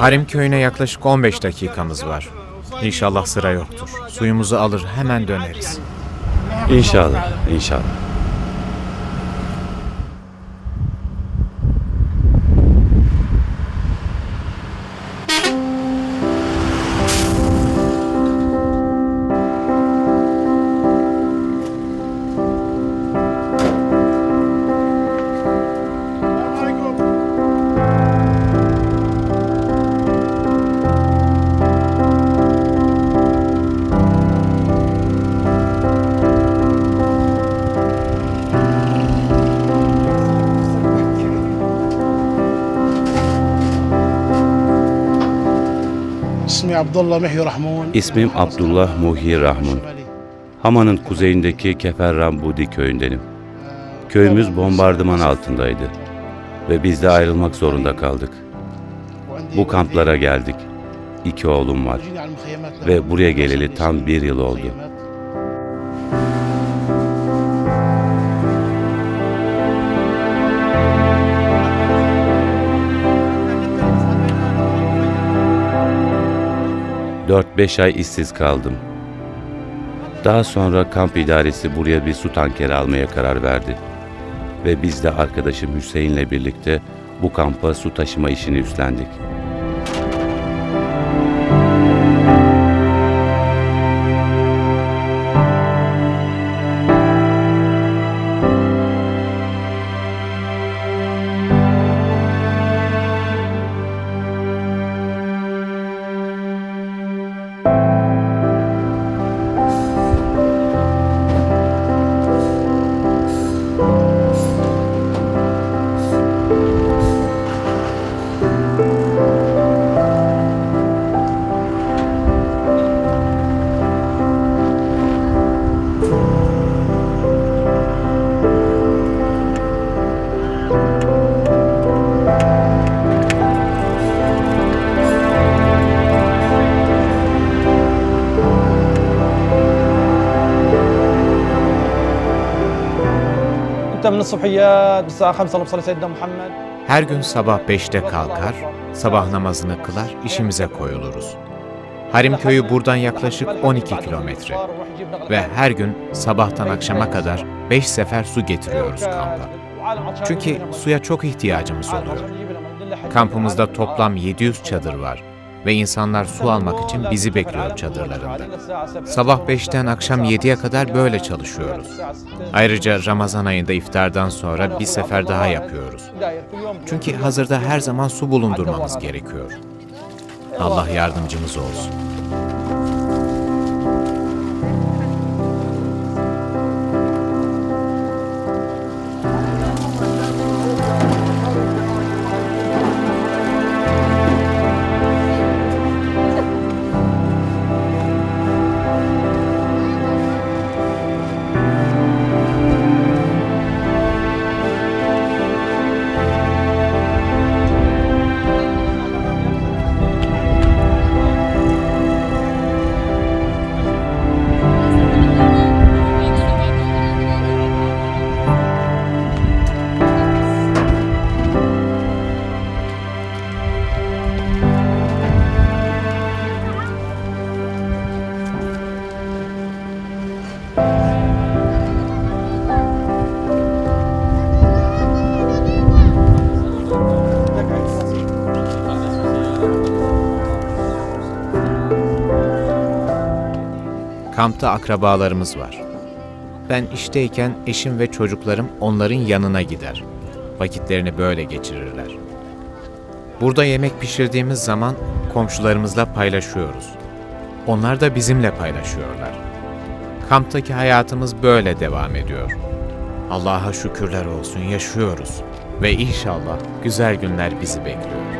Harim köyüne yaklaşık 15 dakikamız var. İnşallah sıra yoktur. Suyumuzu alır hemen döneriz. İnşallah, inşallah. İsmim Abdullah Muhi Rahmun. Hama'nın kuzeyindeki Keferran Budi köyündenim. Köyümüz bombardıman altındaydı ve biz de ayrılmak zorunda kaldık. Bu kamplara geldik. İki oğlum var ve buraya geleli tam bir yıl oldu. Dört beş ay işsiz kaldım. Daha sonra kamp idaresi buraya bir su tankeri almaya karar verdi. Ve biz de arkadaşım Hüseyin'le birlikte bu kampa su taşıma işini üstlendik. Her gün sabah 5'te kalkar, sabah namazını kılar, işimize koyuluruz. Harim köyü buradan yaklaşık 12 kilometre ve her gün sabahtan akşama kadar 5 sefer su getiriyoruz kampa. Çünkü suya çok ihtiyacımız oluyor. Kampımızda toplam 700 çadır var ve insanlar su almak için bizi bekliyor çadırlarında. Sabah 5'ten akşam 7'ye kadar böyle çalışıyoruz. Ayrıca Ramazan ayında iftardan sonra bir sefer daha yapıyoruz. Çünkü hazırda her zaman su bulundurmamız gerekiyor. Allah yardımcımız olsun. Kampta akrabalarımız var. Ben işteyken eşim ve çocuklarım onların yanına gider. Vakitlerini böyle geçirirler. Burada yemek pişirdiğimiz zaman komşularımızla paylaşıyoruz. Onlar da bizimle paylaşıyorlar. Kamptaki hayatımız böyle devam ediyor. Allah'a şükürler olsun yaşıyoruz ve inşallah güzel günler bizi bekliyor.